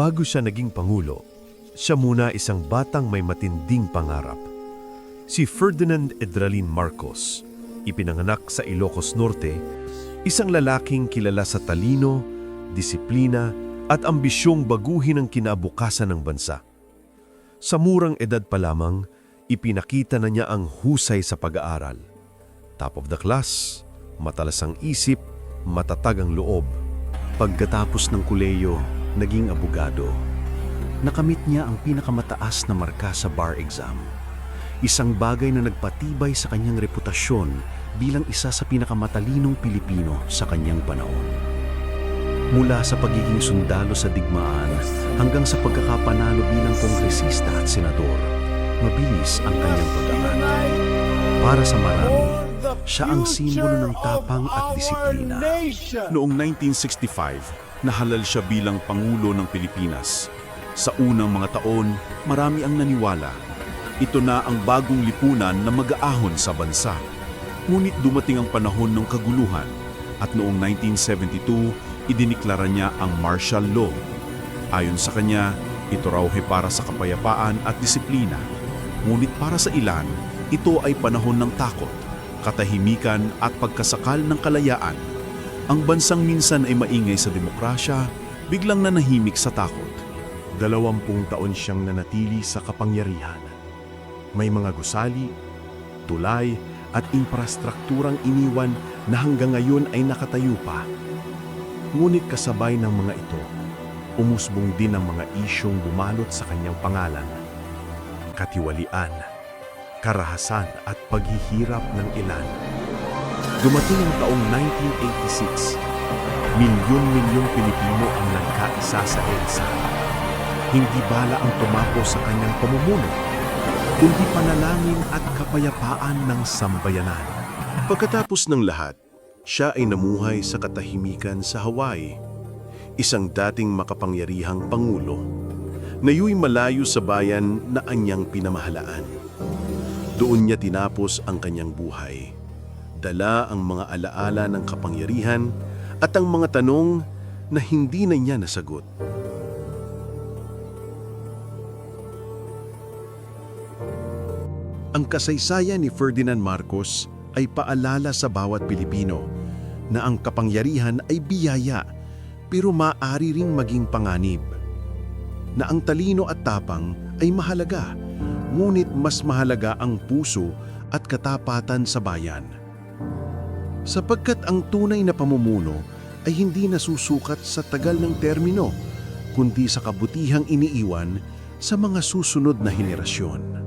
Bago siya naging pangulo, siya muna isang batang may matinding pangarap. Si Ferdinand Edralin Marcos, ipinanganak sa Ilocos Norte, isang lalaking kilala sa talino, disiplina at ambisyong baguhin ang kinabukasan ng bansa. Sa murang edad pa lamang, ipinakita na niya ang husay sa pag-aaral. Top of the class, matalas ang isip, matatag ang loob. Pagkatapos ng kuleyo, naging abogado. Nakamit niya ang pinakamataas na marka sa bar exam. Isang bagay na nagpatibay sa kanyang reputasyon bilang isa sa pinakamatalinong Pilipino sa kanyang panahon. Mula sa pagiging sundalo sa digmaan hanggang sa pagkakapanalo bilang kongresista at senador, mabilis ang kanyang pag-angat. Para sa marami, siya ang simbolo ng tapang at disiplina. Noong 1965, nahalal siya bilang Pangulo ng Pilipinas. Sa unang mga taon, marami ang naniwala. Ito na ang bagong lipunan na mag-aahon sa bansa. Ngunit dumating ang panahon ng kaguluhan at noong 1972, idiniklara niya ang martial law. Ayon sa kanya, ito raw ay para sa kapayapaan at disiplina. Ngunit para sa ilan, ito ay panahon ng takot, katahimikan at pagkasakal ng kalayaan. Ang bansang minsan ay maingay sa demokrasya, biglang nanahimik sa takot. Dalawampung taon siyang nanatili sa kapangyarihan. May mga gusali, tulay at infrastrukturang iniwan na hanggang ngayon ay nakatayo pa. Ngunit kasabay ng mga ito, umusbong din ang mga isyong bumalot sa kanyang pangalan. Katiwalian, karahasan at paghihirap ng ilan. Dumating ang taong 1986. Milyon-milyong Pilipino ang nagkaisa sa EDSA. Hindi bala ang tumapo sa kanyang pamumuno, kundi panalangin at kapayapaan ng sambayanan. Pagkatapos ng lahat, siya ay namuhay sa katahimikan sa Hawaii, isang dating makapangyarihang pangulo, nayu'y malayo sa bayan na anyang pinamahalaan. Doon niya tinapos ang kanyang buhay. Dala ang mga alaala ng kapangyarihan at ang mga tanong na hindi na niya nasagot. Ang kasaysayan ni Ferdinand Marcos ay paalala sa bawat Pilipino na ang kapangyarihan ay biyaya pero maaari ring maging panganib. Na ang talino at tapang ay mahalaga, ngunit mas mahalaga ang puso at katapatan sa bayan. Sapagkat ang tunay na pamumuno ay hindi nasusukat sa tagal ng termino, kundi sa kabutihang iniiwan sa mga susunod na henerasyon.